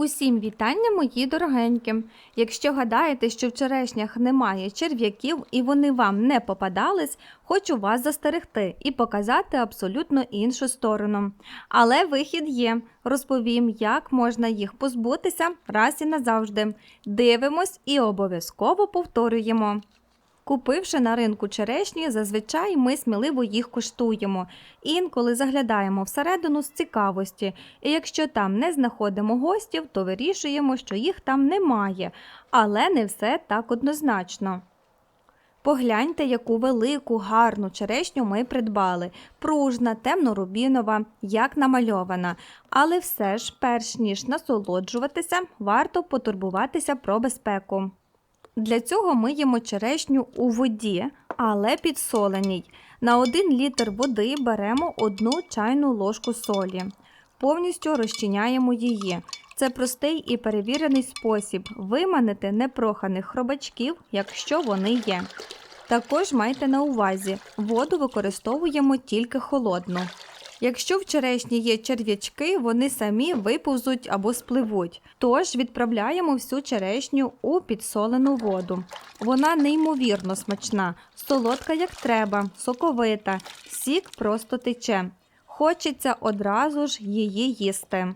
Усім вітання, мої дорогенькі. Якщо гадаєте, що в черешнях немає черв'яків і вони вам не попадались, хочу вас застерегти і показати абсолютно іншу сторону. Але вихід є. Розповім, як можна їх позбутися раз і назавжди. Дивимось і обов'язково повторюємо. Купивши на ринку черешні, зазвичай ми сміливо їх куштуємо. Інколи заглядаємо всередину з цікавості, і якщо там не знаходимо гостів, то вирішуємо, що їх там немає, але не все так однозначно. Погляньте, яку велику, гарну черешню ми придбали. Пружна, темно-рубінова, як намальована. Але все ж, перш ніж насолоджуватися, варто потурбуватися про безпеку. Для цього миємо черешню у воді, але підсоленій. На 1 літр води беремо 1 чайну ложку солі. Повністю розчиняємо її. Це простий і перевірений спосіб виманити непроханих хробачків, якщо вони є. Також майте на увазі, воду використовуємо тільки холодну. Якщо в черешні є черв'ячки, вони самі виповзуть або спливуть. Тож відправляємо всю черешню у підсолену воду. Вона неймовірно смачна, солодка як треба, соковита, сік просто тече. Хочеться одразу ж її їсти.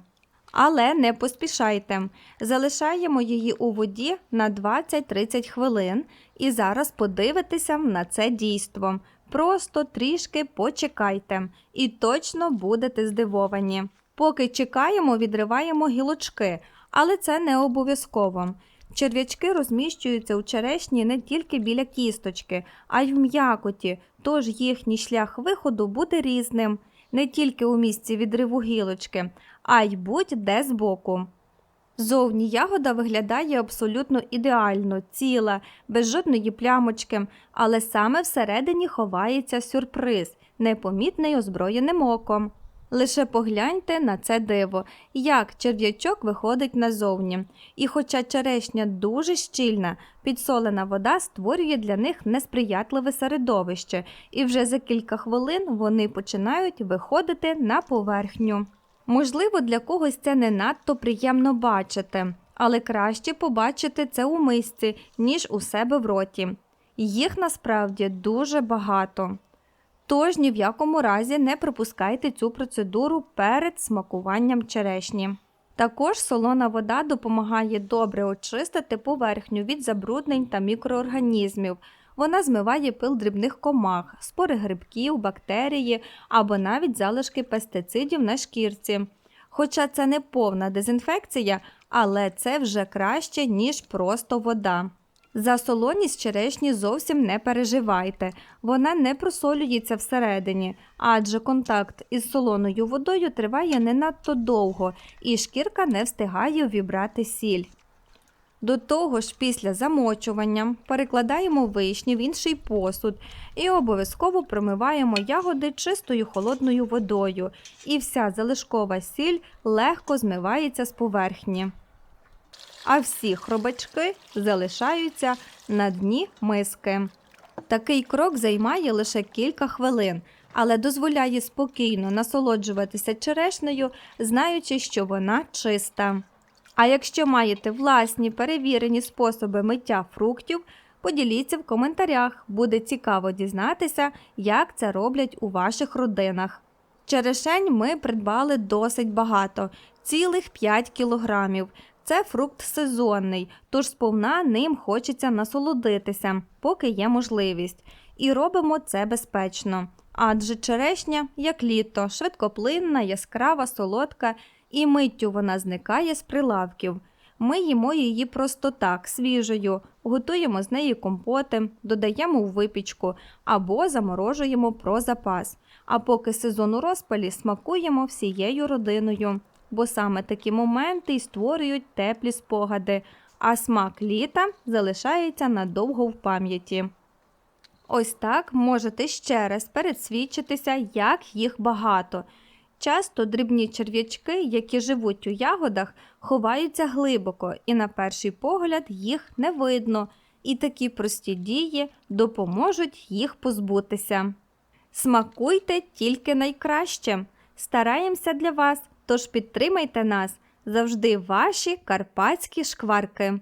Але не поспішайте. Залишаємо її у воді на 20-30 хвилин і зараз подивитеся на це дійство. Просто трішки почекайте і точно будете здивовані. Поки чекаємо, відриваємо гілочки, але це не обов'язково. Черв'ячки розміщуються у черешні не тільки біля кісточки, а й в м'якоті, тож їхній шлях виходу буде різним, не тільки у місці відриву гілочки, а й будь-де збоку. Зовні ягода виглядає абсолютно ідеально, ціла, без жодної плямочки, але саме всередині ховається сюрприз, непомітний озброєним оком. Лише погляньте на це диво, як черв'ячок виходить назовні. І хоча черешня дуже щільна, підсолена вода створює для них несприятливе середовище, і вже за кілька хвилин вони починають виходити на поверхню. Можливо, для когось це не надто приємно бачити, але краще побачити це у мисці, ніж у себе в роті. Їх насправді дуже багато. Тож ні в якому разі не пропускайте цю процедуру перед смакуванням черешні. Також солона вода допомагає добре очистити поверхню від забруднень та мікроорганізмів. Вона змиває пил дрібних комах, спори грибків, бактерії або навіть залишки пестицидів на шкірці. Хоча це не повна дезінфекція, але це вже краще, ніж просто вода. За солоність черешні зовсім не переживайте, вона не просолюється всередині, адже контакт із солоною водою триває не надто довго, і шкірка не встигає увібрати сіль. До того ж, після замочування перекладаємо вишні в інший посуд і обов'язково промиваємо ягоди чистою холодною водою, і вся залишкова сіль легко змивається з поверхні. А всі хробачки залишаються на дні миски. Такий крок займає лише кілька хвилин, але дозволяє спокійно насолоджуватися черешнею, знаючи, що вона чиста. А якщо маєте власні перевірені способи миття фруктів, поділіться в коментарях, буде цікаво дізнатися, як це роблять у ваших родинах. Черешень ми придбали досить багато цілих 5 кілограмів. Це фрукт сезонний, тож сповна ним хочеться насолодитися, поки є можливість. І робимо це безпечно. Адже черешня, як літо, швидкоплинна, яскрава, солодка, і миттю вона зникає з прилавків. Ми їмо її просто так, свіжою, готуємо з неї компоти, додаємо у випічку або заморожуємо про запас. А поки сезон у розпалі смакуємо всією родиною, бо саме такі моменти й створюють теплі спогади, а смак літа залишається надовго в пам'яті. Ось так можете ще раз пересвідчитися, як їх багато. Часто дрібні черв'ячки, які живуть у ягодах, ховаються глибоко, і на перший погляд їх не видно, і такі прості дії допоможуть їх позбутися. Смакуйте тільки найкраще. Стараємося для вас, тож підтримайте нас. Завжди ваші карпатські шкварки.